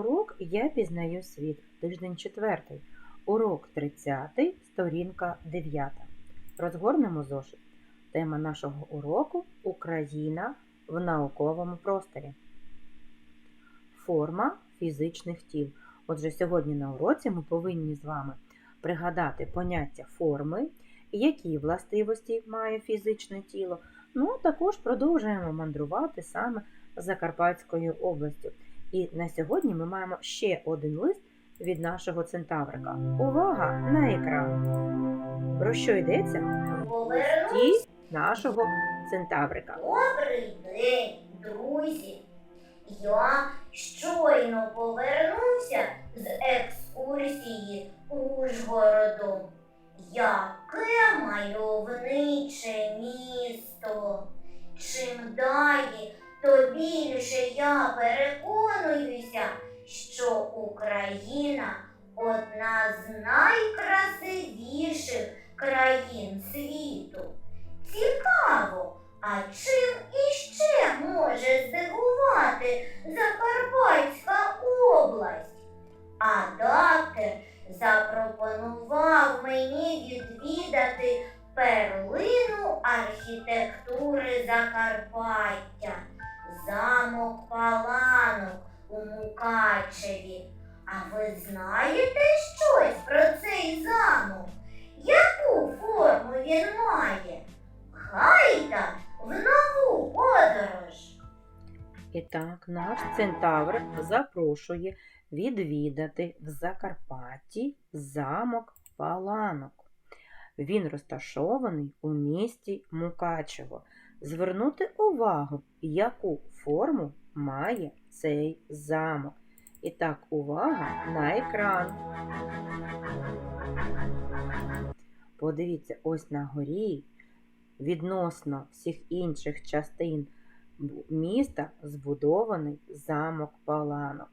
урок Я пізнаю світ. Тиждень четвертий. Урок 30, сторінка 9. Розгорнемо зошит. Тема нашого уроку Україна в науковому просторі. Форма фізичних тіл. Отже, сьогодні на уроці ми повинні з вами пригадати поняття форми, які властивості має фізичне тіло. Ну, а також продовжуємо мандрувати саме Закарпатською областю. І на сьогодні ми маємо ще один лист від нашого центаврика. Увага на екран! Про що йдеться? Повернусь. Ті нашого центаврика. Добрий день, друзі. Я щойно повернувся з екскурсії Ужгородом. Яке мальовниче місто. Чим далі, то більше я що Україна одна з найкрасивіших країн світу. Цікаво, а чим іще він? Гайда в нову подорож. І так, наш центавр запрошує відвідати в Закарпатті замок Паланок. Він розташований у місті Мукачево. Звернути увагу, яку форму має цей замок. І так, увага на екран. Подивіться, ось на горі відносно всіх інших частин міста збудований замок Паланок.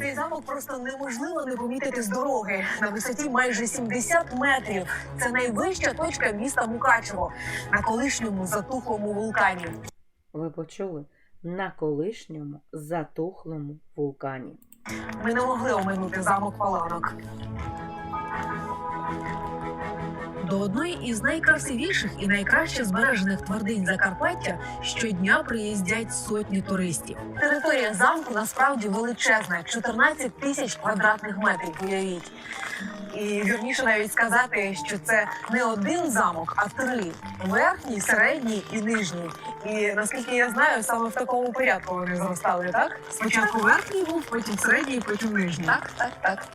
Цей замок просто неможливо не помітити з дороги на висоті майже 70 метрів. Це найвища точка міста Мукачево на колишньому затухлому вулкані. Ви почули? На колишньому затухлому вулкані. Ми не могли оминути замок Паланок. До одної із найкрасивіших і найкраще збережених твердинь Закарпаття щодня приїздять сотні туристів. Територія замку насправді величезна 14 тисяч квадратних метрів. Уявіть. І вірніше навіть сказати, що це не один замок, а три: верхній, середній і нижній. І наскільки я знаю, саме в такому порядку вони зростали, так? Спочатку верхній був, потім середній, потім нижній. Так, так, так.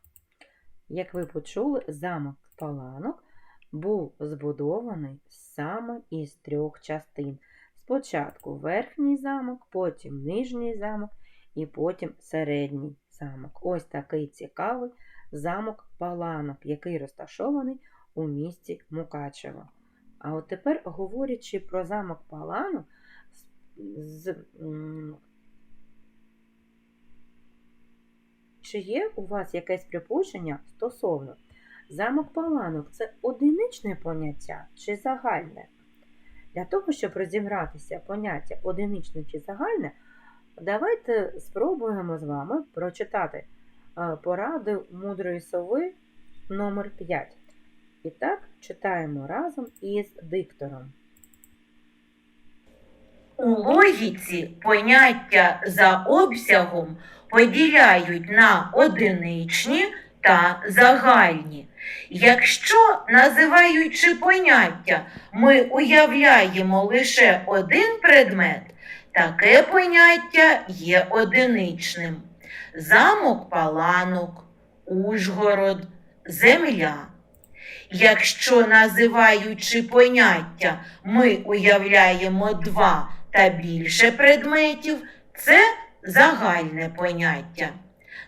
Як ви почули, замок Паланок був збудований саме із трьох частин. Спочатку верхній замок, потім нижній замок і потім середній замок. Ось такий цікавий замок Паланок, який розташований у місті Мукачево. А от тепер, говорячи про замок Паланок, з, чи є у вас якесь припущення стосовно замок Паланок це одиничне поняття чи загальне? Для того, щоб розібратися поняття одиничне чи загальне, давайте спробуємо з вами прочитати поради мудрої сови номер 5. І так, читаємо разом із диктором. У логіці поняття за обсягом поділяють на одиничні та загальні. Якщо, називаючи поняття, ми уявляємо лише один предмет, таке поняття є одиничним. Замок Паланок, Ужгород, земля. Якщо, називаючи поняття, ми уявляємо два та більше предметів, це загальне поняття.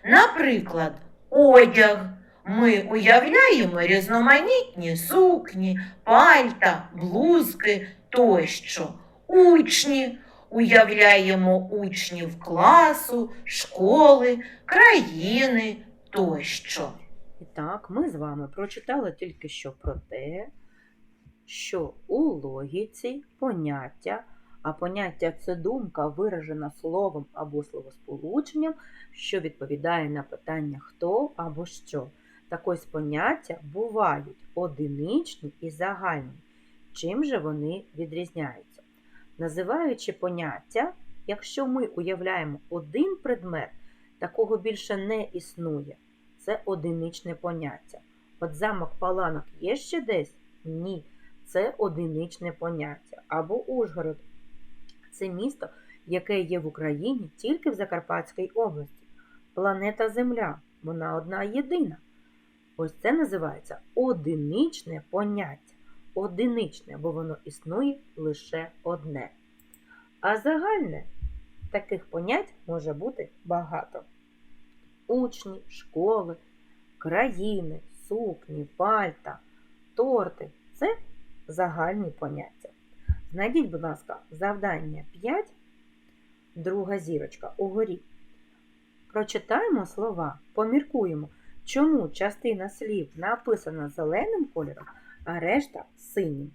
Наприклад, одяг. Ми уявляємо різноманітні сукні, пальта, блузки тощо. Учні уявляємо учнів класу, школи, країни тощо. І так, ми з вами прочитали тільки що про те, що у логіці поняття, а поняття це думка, виражена словом або словосполученням, що відповідає на питання хто або що. Так ось поняття бувають одиничні і загальні. Чим же вони відрізняються? Називаючи поняття, якщо ми уявляємо один предмет, такого більше не існує. Це одиничне поняття. От замок Паланок є ще десь? Ні. Це одиничне поняття. Або Ужгород. Це місто, яке є в Україні тільки в Закарпатській області. Планета Земля. Вона одна єдина. Ось це називається одиничне поняття. Одиничне, бо воно існує лише одне. А загальне таких понять може бути багато. Учні, школи, країни, сукні, пальта, торти це загальні поняття. Знайдіть, будь ласка, завдання 5, друга зірочка угорі. Прочитаємо слова, поміркуємо, чому частина слів написана зеленим кольором, а решта синім.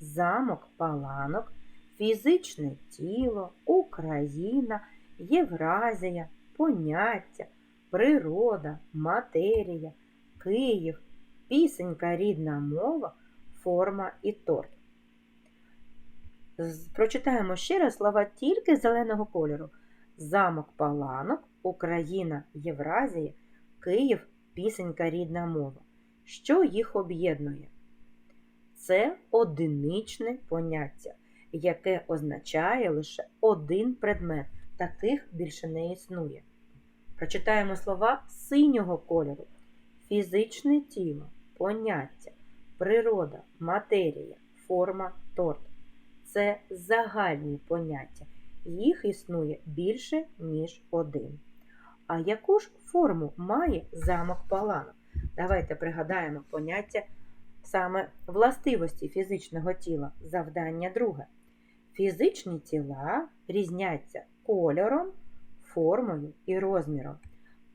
Замок, паланок, фізичне тіло, Україна, Євразія, поняття, природа, матерія, Київ, пісенька рідна мова, форма і торт. Прочитаємо ще раз слова тільки зеленого кольору. Замок Паланок, Україна, Євразія, Київ, пісенька рідна мова. Що їх об'єднує? Це одиничне поняття, яке означає лише один предмет. Таких більше не існує. Прочитаємо слова синього кольору: фізичне тіло, поняття, природа, матерія, форма, торт. Це загальні поняття. Їх існує більше, ніж один. А яку ж форму має замок Паланок? Давайте пригадаємо поняття саме властивості фізичного тіла. Завдання друге. Фізичні тіла різняться кольором, формою і розміром.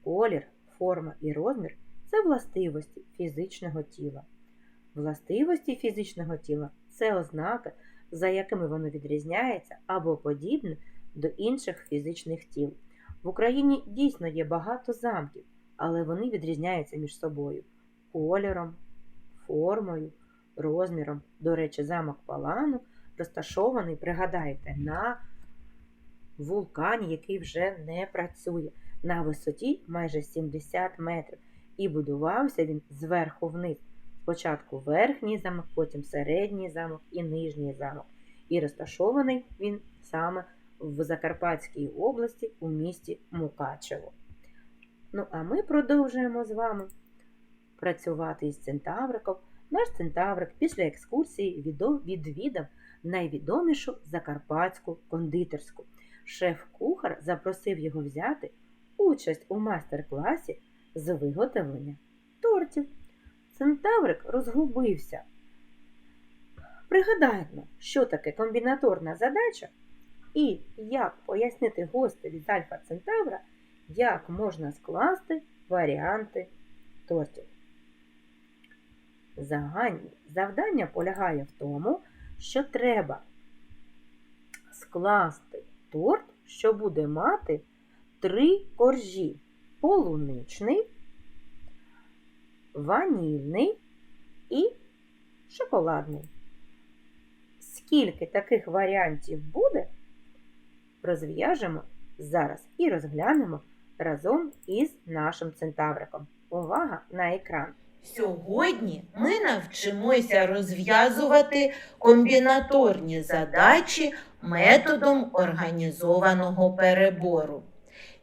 Колір, форма і розмір це властивості фізичного тіла. Властивості фізичного тіла це ознаки, за якими воно відрізняється або подібне до інших фізичних тіл. В Україні дійсно є багато замків, але вони відрізняються між собою кольором, формою, розміром. До речі, замок Паланок розташований, пригадайте, на вулкані, який вже не працює, на висоті майже 70 метрів. І будувався він зверху вниз. Спочатку верхній замок, потім середній замок і нижній замок. І розташований він саме в Закарпатській області у місті Мукачево. Ну, а ми продовжуємо з вами працювати із центавриком. Наш центаврик після екскурсії відвідав найвідомішу закарпатську кондитерську. Шеф-кухар запросив його взяти участь у майстер-класі з виготовлення тортів. Центаврик розгубився. Пригадаймо, що таке комбінаторна задача і як пояснити гостеві з Альфа Центавра, як можна скласти варіанти тортів. Завдання полягає в тому, що треба скласти торт, що буде мати три коржі: полуничний, ванільний і шоколадний. Скільки таких варіантів буде, розв'яжемо зараз і розглянемо разом із нашим центавриком. Увага на екран! Сьогодні ми навчимося розв'язувати комбінаторні задачі методом організованого перебору.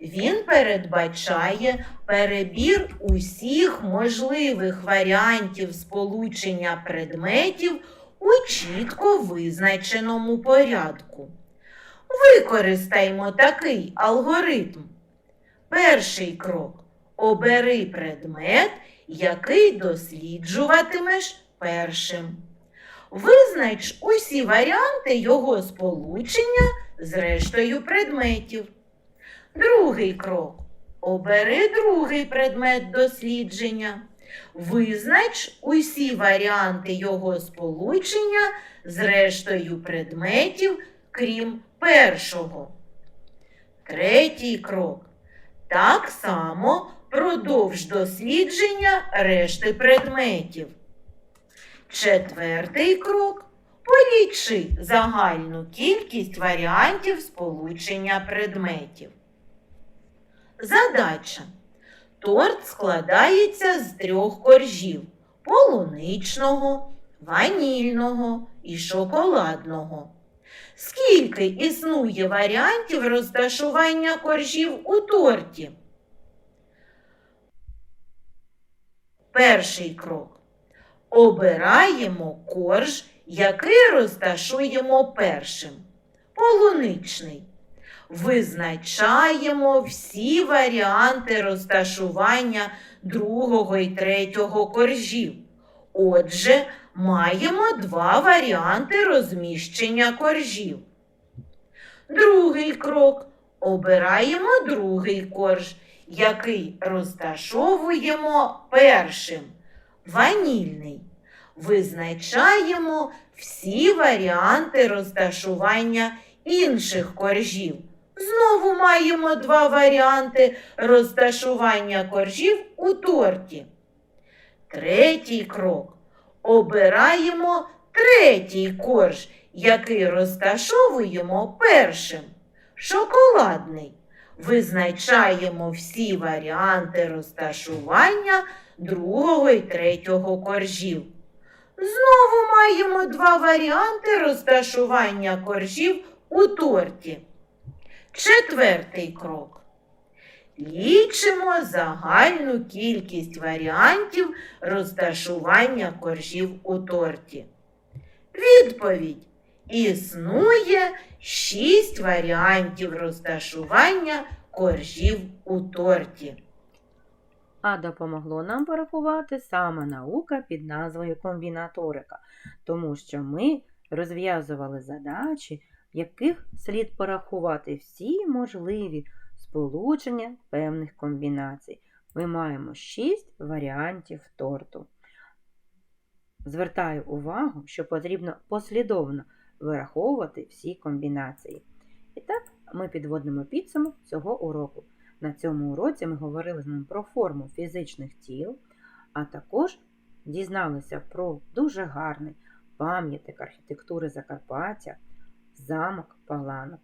Він передбачає перебір усіх можливих варіантів сполучення предметів у чітко визначеному порядку. Використаймо такий алгоритм. Перший крок обери предмет, який досліджуватимеш першим. Визнач усі варіанти його сполучення з рештою предметів. Другий крок. Обери другий предмет дослідження. Визнач усі варіанти його сполучення з рештою предметів, крім першого. Третій крок. Так само продовж дослідження решти предметів. Четвертий крок. Полічи загальну кількість варіантів сполучення предметів. Задача. Торт складається з трьох коржів полуничного, ванільного і шоколадного. Скільки існує варіантів розташування коржів у торті? Перший крок. Обираємо корж, який розташуємо першим. Полуничний. Визначаємо всі варіанти розташування другого і третього коржів. Отже, маємо два варіанти розміщення коржів. Другий крок. Обираємо другий корж, який розташовуємо першим. Ванільний. Визначаємо всі варіанти розташування інших коржів. Знову маємо два варіанти розташування коржів у торті. Третій крок. Обираємо третій корж, який розташовуємо першим. Шоколадний. Визначаємо всі варіанти розташування другого і третього коржів. Знову маємо два варіанти розташування коржів у торті. Четвертий крок. Лічимо загальну кількість варіантів розташування коржів у торті. Відповідь. Існує шість варіантів розташування коржів у торті. А допомогло нам порахувати саме наука під назвою комбінаторика, тому що ми розв'язували задачі, в яких слід порахувати всі можливі сполучення певних комбінацій. Ми маємо 6 варіантів торту. Звертаю увагу, що потрібно послідовно вираховувати всі комбінації. І так, ми підводимо підсумок цього уроку. На цьому уроці ми говорили з ним про форму фізичних тіл, а також дізналися про дуже гарний пам'ятник архітектури Закарпаття, замок Паланок.